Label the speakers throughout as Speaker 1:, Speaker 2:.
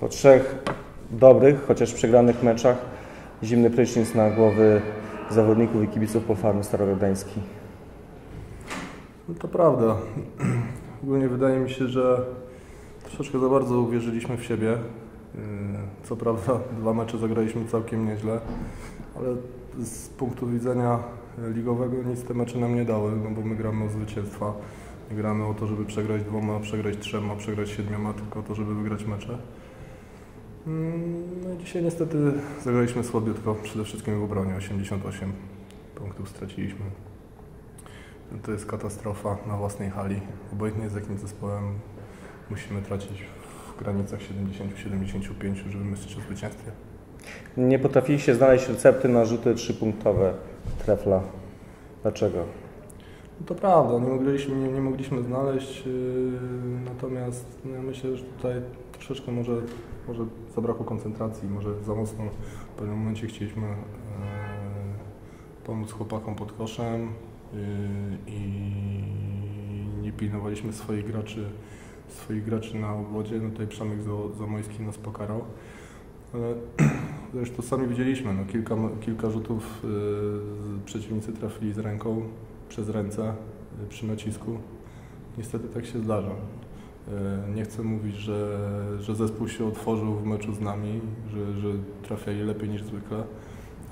Speaker 1: Po trzech dobrych, chociaż przegranych meczach, zimny prysznic na głowy zawodników i kibiców Polfarmy Starogardański.
Speaker 2: No to prawda. Ogólnie wydaje mi się, że troszeczkę za bardzo uwierzyliśmy w siebie. Yy, Co prawda dwa mecze zagraliśmy całkiem nieźle, ale z punktu widzenia ligowego nic te mecze nam nie dały, no bo my gramy o zwycięstwa. Nie gramy o to, żeby przegrać dwoma, przegrać trzema, przegrać siedmioma, tylko o to, żeby wygrać mecze. Mm, No dzisiaj niestety zagraliśmy słabiutko, przede wszystkim w obronie 88 punktów straciliśmy. To jest katastrofa na własnej hali. Obojętnie z jakim zespołem musimy tracić w granicach 70-75, żeby myśleć o zwycięstwie.
Speaker 1: Nie potrafiliście znaleźć recepty na rzuty trzypunktowe trefla. Dlaczego?
Speaker 2: No to prawda, nie mogliśmy, nie, nie mogliśmy znaleźć, yy, natomiast no ja myślę, że tutaj troszeczkę może, może zabrakło koncentracji, może za mocno w pewnym momencie chcieliśmy yy, pomóc chłopakom pod koszem yy, i nie pilnowaliśmy swoich graczy, swoich graczy na obwodzie. No tutaj Przemek Zamojski nas pokarał. Ale zresztą sami widzieliśmy, no kilka, kilka rzutów yy, przeciwnicy trafili z ręką, przez ręce y, przy nacisku. Niestety tak się zdarza. Y, Nie chcę mówić, że, że zespół się otworzył w meczu z nami, że, że trafiali lepiej niż zwykle,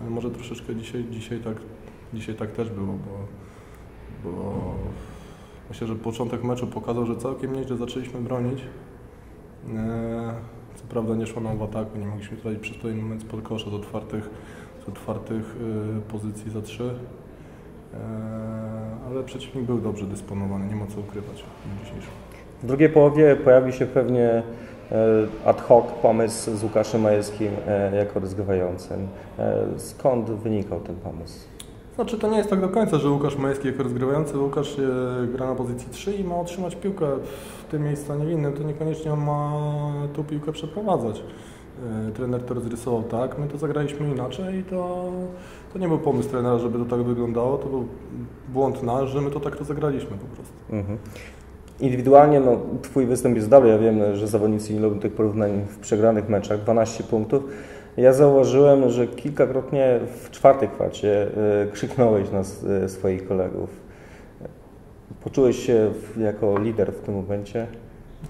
Speaker 2: ale może troszeczkę dzisiaj, dzisiaj, tak, dzisiaj tak też było, bo, bo myślę, że początek meczu pokazał, że całkiem nieźle zaczęliśmy bronić. E, Co prawda nie szło nam w ataku, nie mogliśmy trafić przez pewien moment spod kosza z otwartych, z otwartych y, pozycji za trzy. Eee, ale przeciwnik był dobrze dysponowany, nie ma co ukrywać w dniu dzisiejszym.
Speaker 1: W drugiej połowie pojawił się pewnie e, ad hoc pomysł z Łukaszem Majewskim e, jako rozgrywającym. E, Skąd wynikał ten pomysł?
Speaker 2: Znaczy to nie jest tak do końca, że Łukasz Majewski jako rozgrywający, Łukasz e, gra na pozycji 3 i ma otrzymać piłkę w tym miejscu, a nie w innym, to niekoniecznie on ma tą piłkę przeprowadzać. E, Trener to rozrysował tak, my to zagraliśmy inaczej i to, to nie był pomysł trenera, żeby to tak wyglądało, to był błąd nasz, że my to tak rozegraliśmy po prostu.
Speaker 1: Mhm. Indywidualnie no, Twój występ jest dobry. Ja wiem, że zawodnicy nie lubią tych porównań w przegranych meczach. 12 punktów. Ja zauważyłem, że kilkakrotnie w czwartej kwarcie e, krzyknąłeś na e, swoich kolegów. Poczułeś się jako lider w tym momencie?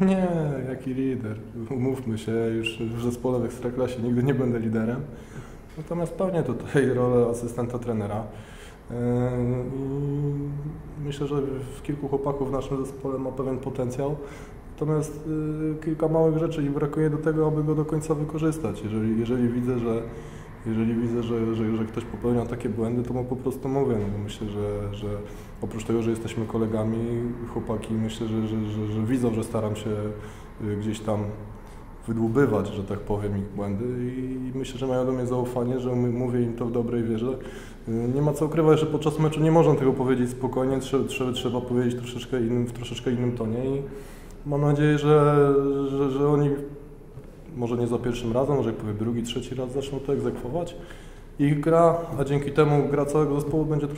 Speaker 2: Nie, jaki lider. Umówmy się, już w zespole w Ekstraklasie nigdy nie będę liderem. Natomiast pełnię tutaj rolę asystenta trenera. I Myślę, że w kilku chłopaków w naszym zespole ma pewien potencjał. Natomiast yy, kilka małych rzeczy i brakuje do tego, aby go do końca wykorzystać. Jeżeli, jeżeli widzę, że jeżeli widzę, że, że, że ktoś popełnia takie błędy, to mu po prostu mówię. No myślę, że, że oprócz tego, że jesteśmy kolegami, chłopaki myślę, że, że, że, że widzą, że staram się y, gdzieś tam wydłubywać, że tak powiem, ich błędy i myślę, że mają do mnie zaufanie, że mówię im to w dobrej wierze. Y, Nie ma co ukrywać, że podczas meczu nie można tego powiedzieć spokojnie, trzeba, trzeba powiedzieć troszeczkę innym, w troszeczkę innym tonie i mam nadzieję, że, że, że oni może nie za pierwszym razem, może jak powiem drugi, trzeci raz zaczną to egzekwować. Ich gra, a dzięki temu gra całego zespołu będzie troszeczkę